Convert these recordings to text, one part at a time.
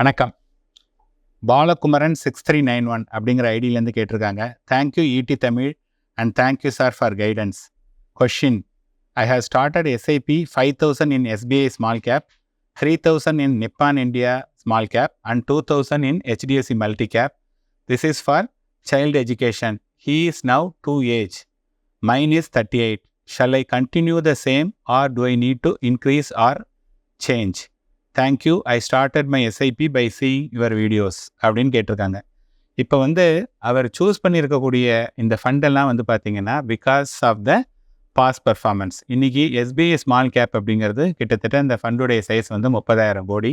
வணக்கம். Balakumaran six three nine one அப்படிங்கிற ஐடியிலேருந்து கேட்டிருக்காங்க. Thank you ET Tamil and thank you sir for guidance question I have started SIP five thousand in SBI small cap three thousand in Nippon India small cap and two thousand in HDFC multi cap this is for child education he is now two age mine is thirty eight shall I continue the same or do I need to increase or change thank you I started my SIP by seeing your videos அப்படின்னு கேட்டிருக்காங்க. இப்போ வந்து அவர் choose பண்ணியிருக்கக்கூடிய இந்த ஃபண்டெல்லாம் வந்து பார்த்தீங்கன்னா because of the past performance இன்றைக்கி எஸ்பிஐ ஸ்மால் கேப் அப்படிங்கிறது கிட்டத்தட்ட இந்த ஃபண்டுடைய சைஸ் வந்து முப்பதாயிரம் கோடி.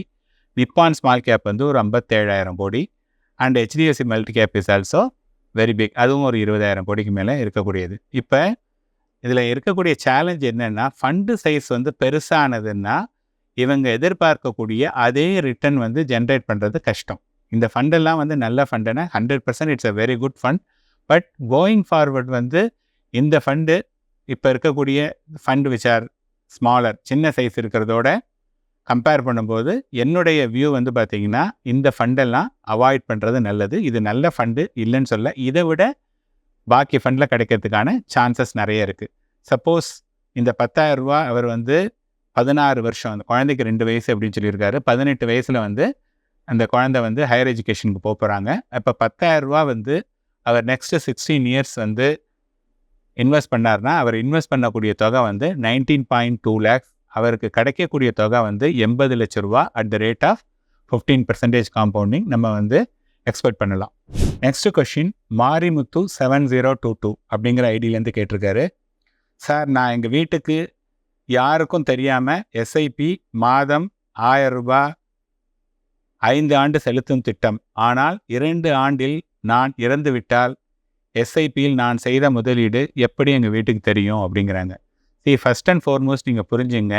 நிப்பான் ஸ்மால் கேப் வந்து ஒரு ஐம்பத்தேழாயிரம் கோடி. And HDFC multi cap is also very big அதுவும் ஒரு இருபதாயிரம் கோடிக்கு மேலே இருக்கக்கூடியது. இப்போ இதில் இருக்கக்கூடிய சேலஞ்ச் என்னென்னா ஃபண்டு சைஸ் வந்து பெருசானதுன்னா இவங்க எதிர்பார்க்கக்கூடிய அதே ரிட்டர்ன் வந்து ஜென்ரேட் பண்ணுறது கஷ்டம். இந்த ஃபண்டெல்லாம் வந்து நல்ல ஃபண்டுனா hundred percent it's a very good fund but going forward வந்து இந்த ஃபண்டு இப்போ இருக்கக்கூடிய ஃபண்ட் விச் ஆர் ஸ்மாலர் சின்ன சைஸ் இருக்கிறதோட கம்பேர் பண்ணும்போது என்னுடைய வியூ வந்து பார்த்திங்கன்னா இந்த ஃபண்டெல்லாம் அவாய்ட் பண்ணுறது நல்லது. இது நல்ல ஃபண்டு இல்லைன்னு சொல்ல இதை விட பாக்கி ஃபண்டில் கிடைக்கிறதுக்கான சான்சஸ் நிறைய இருக்குது சப்போஸ் இந்த பத்தாயிரம் ரூபா அவர் வந்து பதினாறு வருஷம் அந்த குழந்தைக்கு ரெண்டு வயசு அப்படின்னு சொல்லியிருக்காரு. பதினெட்டு வயசில் வந்து அந்த குழந்தை வந்து ஹையர் எஜுகேஷனுக்கு போக போகிறாங்க இப்போ பத்தாயிரரூபா வந்து அவர் நெக்ஸ்ட்டு சிக்ஸ்டீன் இயர்ஸ் வந்து இன்வெஸ்ட் பண்ணார்னா அவர் இன்வெஸ்ட் பண்ணக்கூடிய தொகை வந்து நைன்டீன் பாயிண்ட் டூ லேக்ஸ் அவருக்கு கிடைக்கக்கூடிய தொகை வந்து எண்பது லட்ச ரூபா at the rate of fifteen percentage compounding நம்ம வந்து எக்ஸ்பெக்ட் பண்ணலாம். Next question Marimuthu seven zero two two அப்படிங்கிற ஐடியிலேருந்து கேட்டிருக்காரு. சார் நான் எங்கள் வீட்டுக்கு யாருக்கும் தெரியாமல் எஸ்ஐபி மாதம் ஆயிரம் ரூபாய் ஐந்து ஆண்டு செலுத்தும் திட்டம். ஆனால் இரண்டு ஆண்டில் நான் இறந்துவிட்டால் எஸ்ஐபியில் நான் செய்த முதலீடு எப்படி எங்கள் வீட்டுக்கு தெரியும் அப்படிங்கிறாங்க. சி ஃபஸ்ட் அண்ட் ஃபார்மோஸ்ட் நீங்கள் புரிஞ்சுங்க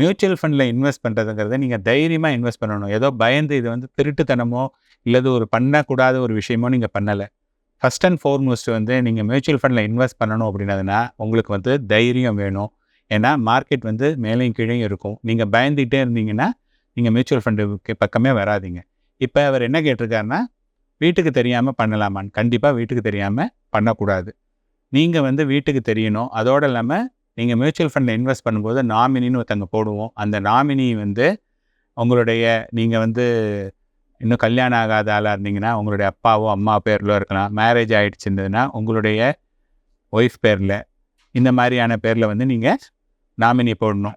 மியூச்சுவல் ஃபண்டில் இன்வெஸ்ட் பண்ணுறதுங்கிறத நீங்கள் தைரியமாக இன்வெஸ்ட் பண்ணணும். ஏதோ பயந்து இது வந்து திருட்டுத்தனமோ இல்லது ஒரு பண்ணக்கூடாத ஒரு விஷயமோ நீங்கள் பண்ணலை. ஃபஸ்ட் அண்ட் ஃபார்மோஸ்ட் வந்து நீங்கள் மியூச்சுவல் ஃபண்டில் இன்வெஸ்ட் பண்ணணும் அப்படின்னதுனா உங்களுக்கு வந்து தைரியம் வேணும். ஏன்னா மார்க்கெட் வந்து மேலேயும் கீழேயும் இருக்கும். நீங்கள் பயந்துகிட்டே இருந்தீங்கன்னா நீங்கள் மியூச்சுவல் ஃபண்டுக்கு பக்கமே வராதிங்க. இப்போ அவர் என்ன கேட்டிருக்காருன்னா வீட்டுக்கு தெரியாமல் பண்ணலாமான்னு. கண்டிப்பாக வீட்டுக்கு தெரியாமல் பண்ணக்கூடாது. நீங்கள் வந்து வீட்டுக்கு தெரியணும். அதோடு இல்லாமல் நீங்கள் மியூச்சுவல் ஃபண்டில் இன்வெஸ்ட் பண்ணும்போது நாமினின்னு ஒருத்தங்க போடுவோம். அந்த நாமினி வந்து உங்களுடைய நீங்கள் வந்து இன்னும் கல்யாணம் ஆகாத ஆளாக இருந்தீங்கன்னா உங்களுடைய அப்பாவோ அம்மா பேரிலோ இருக்கலாம். மேரேஜ் ஆகிடுச்சிருந்ததுன்னா உங்களுடைய ஒய்ஃப் பேரில் இந்த மாதிரியான பேரில் வந்து நீங்கள் நாமினி போடணும்.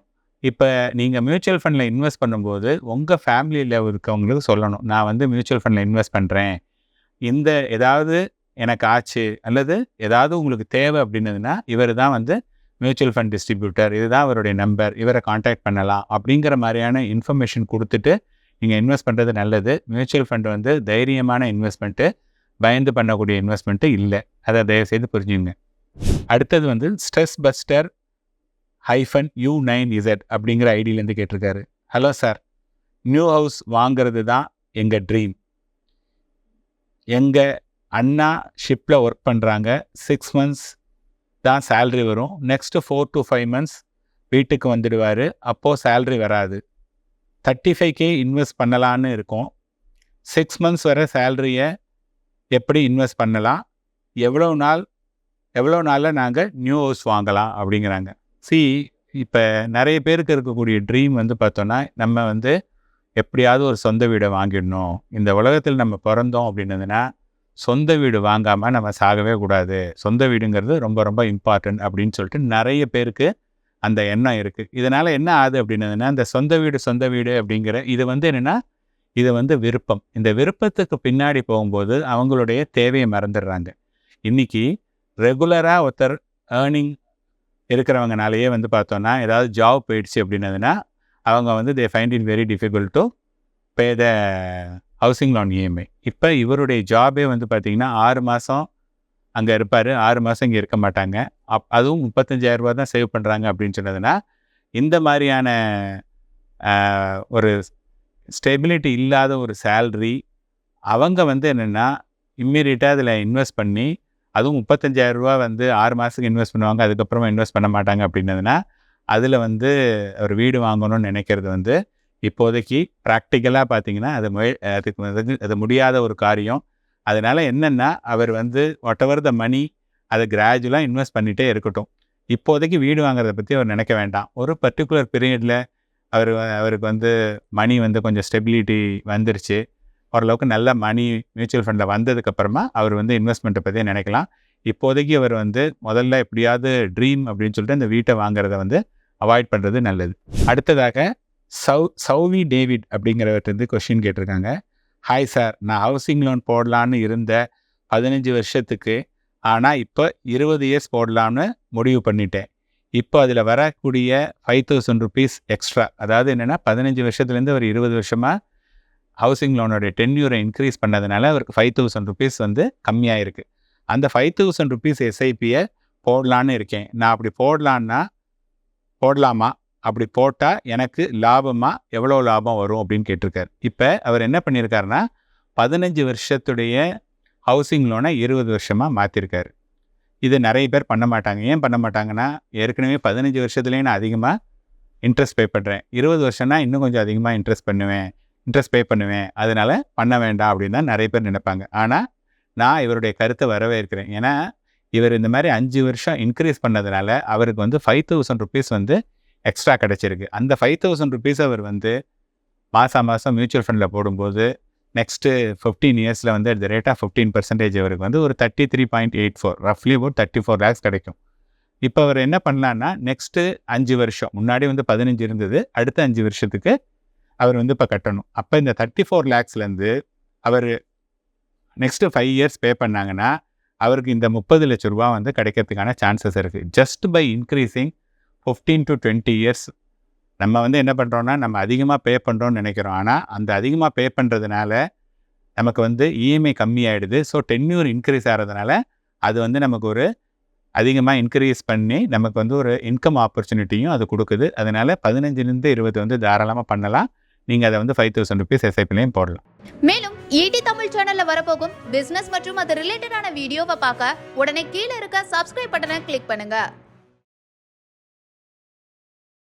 இப்போ நீங்கள் மியூச்சுவல் ஃபண்டில் இன்வெஸ்ட் பண்ணும்போது உங்கள் ஃபேமிலியில் இருக்கவங்களுக்கு சொல்லணும். நான் வந்து மியூச்சுவல் ஃபண்டில் இன்வெஸ்ட் பண்ணுறேன் இந்த ஏதாவது எனக்கு ஆச்சு அல்லது ஏதாவது உங்களுக்கு தேவை அப்படின்னதுன்னா இவர் தான் வந்து மியூச்சுவல் ஃபண்ட் டிஸ்ட்ரிபியூட்டர் இதுதான் அவருடைய நம்பர் இவரை காண்டாக்ட் பண்ணலாம் அப்படிங்கிற மாதிரியான இன்ஃபர்மேஷன் கொடுத்துட்டு நீங்கள் இன்வெஸ்ட் பண்ணுறது நல்லது. மியூச்சுவல் ஃபண்ட் வந்து தைரியமான இன்வெஸ்ட்மெண்ட்டு பயந்து பண்ணக்கூடிய இன்வெஸ்ட்மெண்ட்டு இல்லை. அதை தயவுசெய்து புரிஞ்சுங்க அடுத்தது வந்து stress buster hyphen U nine Z அப்படிங்கிற ஐடியிலேருந்து கேட்டிருக்காரு. ஹலோ சார் நியூ ஹவுஸ் வாங்கிறது தான் எங்கள் ட்ரீம் எங்கள் அண்ணா ஷிப்பில் ஒர்க் பண்ணுறாங்க சிக்ஸ் மந்த்ஸ் தான் சேல்ரி வரும். Next four to five months வீட்டுக்கு வந்துடுவார். அப்போது சேல்ரி வராது. தேர்ட்டி ஃபைவ் கே இன்வெஸ்ட் பண்ணலான்னு இருக்கோம். சிக்ஸ் மந்த்ஸ் வர சேல்ரியை எப்படி இன்வெஸ்ட் பண்ணலாம்? எவ்வளோ நாள் எவ்வளோ நாளில் நாங்கள் நியூ ஹவுஸ் வாங்கலாம் அப்படிங்கிறாங்க. சி இப்போ நிறைய பேருக்கு இருக்கக்கூடிய ட்ரீம் வந்து பார்த்தோன்னா நம்ம வந்து எப்படியாவது ஒரு சொந்த வீடை வாங்கிடணும். இந்த உலகத்தில் நம்ம பிறந்தோம் அப்படின்னதுன்னா சொந்த வீடு வாங்காமல் நம்ம சாகவே கூடாது. சொந்த வீடுங்கிறது ரொம்ப ரொம்ப இம்பார்ட்டன்ட் அப்படின்னு சொல்லிட்டு நிறைய பேருக்கு அந்த எண்ணம் இருக்குது இதனால் என்ன ஆகுது அப்படின்னதுன்னா இந்த சொந்த வீடு சொந்த வீடு அப்படிங்கிற இது வந்து என்னென்னா இது வந்து விருப்பம். இந்த விருப்பத்துக்கு பின்னாடி போகும்போது அவங்களுடைய தேவையை மறந்துடுறாங்க. இன்றைக்கி ரெகுலராக ஒருத்தர் ஏர்னிங் இருக்கிறவங்கனாலேயே வந்து பார்த்தோன்னா ஏதாவது ஜாப் போயிடுச்சு அப்படின்னதுன்னா அவங்க வந்து they find it very difficult to pay the housing loan EMI இப்போ இவருடைய ஜாபே வந்து பார்த்திங்கன்னா ஆறு மாதம் அங்கே இருப்பார். ஆறு மாதம் இங்கே இருக்க மாட்டாங்க. அப் அதுவும் முப்பத்தஞ்சாயிரரூபா தான் சேவ் பண்ணுறாங்க அப்படின்னு சொன்னதுன்னா இந்த மாதிரியான ஒரு ஸ்டெபிலிட்டி இல்லாத ஒரு சேல்ரி அவங்க வந்து என்னென்னா இம்மீடியட்டாக அதில் இன்வெஸ்ட் பண்ணி அதுவும் முப்பத்தஞ்சாயிரம் ரூபா வந்து ஆறு மாதத்துக்கு இன்வெஸ்ட் பண்ணுவாங்க. அதுக்கப்புறமா இன்வெஸ்ட் பண்ண மாட்டாங்க அப்படின்னதுன்னா அதில் வந்து ஒரு வீடு வாங்கணும்னு நினைக்கிறது வந்து இப்போதைக்கு ப்ராக்டிக்கலாக பார்த்தீங்கன்னா அது முய அதுக்கு வந்து அது முடியாத ஒரு காரியம். அதனால் என்னென்னா அவர் வந்து வாட் எவர் த மணி அதை கிராஜுவலாக இன்வெஸ்ட் பண்ணிகிட்டே இருக்கட்டும். இப்போதைக்கு வீடு வாங்குறத பற்றி அவர் நினைக்க வேண்டாம். ஒரு பர்டிகுலர் பீரியடில் அவர் அவருக்கு வந்து மணி வந்து கொஞ்சம் ஸ்டெபிலிட்டி வந்துருச்சு. ஓரளவுக்கு நல்ல மணி மியூச்சுவல் ஃபண்டில் வந்ததுக்கப்புறமா அவர் வந்து இன்வெஸ்ட்மெண்ட்டை பற்றி நினைக்கலாம். இப்போதைக்கு அவர் வந்து முதல்ல எப்படியாவது ட்ரீம் அப்படின்னு சொல்லிட்டு அந்த வீட்டை வாங்குறத வந்து அவாய்ட் பண்ணுறது நல்லது. அடுத்ததாக சௌ சௌவி டேவிட் அப்படிங்கிறவர்கிட்ட கொஷின் கேட்டிருக்காங்க. ஹாய் சார் நான் ஹவுசிங் லோன் போடலான்னு இருந்த பதினஞ்சு வருஷத்துக்கு ஆனால் இப்போ இருபது இயர்ஸ் போடலான்னு முடிவு பண்ணிட்டேன். இப்போ அதில் வரக்கூடிய ஃபைவ் தௌசண்ட் ருபீஸ் எக்ஸ்ட்ரா அதாவது என்னென்னா பதினஞ்சு வருஷத்துலேருந்து ஒரு இருபது வருஷமாக ஹவுசிங் லோனோடைய டென்யூரை இன்க்ரீஸ் பண்ணதுனால அவருக்கு ஃபைவ் தௌசண்ட் ருபீஸ் வந்து கம்மியாக இருக்குது அந்த ஃபைவ் தௌசண்ட் ருபீஸ் எஸ்ஐபியை போடலான்னு இருக்கேன். நான் அப்படி போடலான்னா போடலாமா? அப்படி போட்டால் எனக்கு லாபமாக எவ்வளோ லாபம் வரும் அப்படின்னு கேட்டிருக்காரு. இப்போ அவர் என்ன பண்ணியிருக்காருன்னா பதினஞ்சு வருஷத்துடைய ஹவுசிங் லோனை இருபது வருஷமாக மாற்றிருக்காரு இது நிறைய பேர் பண்ண மாட்டாங்க. ஏன் பண்ண மாட்டாங்கன்னா ஏற்கனவே பதினஞ்சு வருஷத்துலேயே நான் அதிகமாக இன்ட்ரெஸ்ட் பே பண்ணுறேன் இருபது வருஷம்னா இன்னும் கொஞ்சம் அதிகமாக இன்ட்ரெஸ்ட் பண்ணுவேன். இன்ட்ரெஸ்ட் பே பண்ணுவேன். அதனால் பண்ண வேண்டாம் அப்படின்னு தான் நிறைய பேர் நினைப்பாங்க. ஆனால் நான் இவருடைய கருத்தை வரவேற்கிறேன். ஏன்னா இவர் இந்த மாதிரி அஞ்சு வருஷம் இன்க்ரீஸ் பண்ணதுனால அவருக்கு வந்து ஃபைவ் தௌசண்ட் ருபீஸ் வந்து எக்ஸ்ட்ரா கிடச்சிருக்கு. அந்த ஃபைவ் தௌசண்ட் ருபீஸ் அவர் வந்து மாதம் மாதம் மியூச்சுவல் ஃபண்டில் போடும்போது நெக்ஸ்ட்டு ஃபிஃப்டீன் இயர்ஸில் வந்து at the rate of fifteen percentage அவருக்கு வந்து ஒரு thirty three point eight four ரஃப்லி ஒரு தேர்ட்டி ஃபோர் லேக்ஸ் கிடைக்கும். இப்போ அவர் என்ன பண்ணலான்னா நெக்ஸ்ட்டு அஞ்சு வருஷம் முன்னாடி வந்து பதினஞ்சு இருந்தது அடுத்த அஞ்சு வருஷத்துக்கு அவர் வந்து இப்போ கட்டணும். அப்போ இந்த தேர்ட்டி ஃபோர் லேக்ஸ்லேருந்து அவர் நெக்ஸ்ட்டு ஃபைவ் இயர்ஸ் பே பண்ணாங்கன்னா அவருக்கு இந்த முப்பது லட்ச ரூபா வந்து கிடைக்கிறதுக்கான சான்சஸ் இருக்குது just by increasing fifteen to twenty years நம்ம வந்து என்ன பண்ணுறோன்னா நம்ம அதிகமாக பே பண்ணுறோம்னு நினைக்கிறோம். ஆனால் அந்த அதிகமாக பே பண்ணுறதுனால நமக்கு வந்து இஎம்ஐ கம்மியாயிடுது. ஸோ டென்யூர் இன்க்ரீஸ் ஆகிறதுனால அது வந்து நமக்கு ஒரு அதிகமாக இன்க்ரீஸ் பண்ணி நமக்கு வந்து ஒரு இன்கம் ஆப்பர்ச்சுனிட்டியும் அது கொடுக்குது. அதனால் பதினஞ்சுலேருந்து இருபது வந்து தாராளமாக பண்ணலாம். நீங்கள் அதை வந்து ஃபைவ் தௌசண்ட் ருபீஸ் எஸ்ஐபிலையும் போடலாம். மேலும் ஈடி தமிழ் சேனல்ல வரப்போகும் பிசினஸ் மற்றும் அது ரிலேட்டடான வீடியோவை பார்க்க உடனே கீழே இருக்க சப்ஸ்கிரைப் பட்டனை கிளிக் பண்ணுங்க.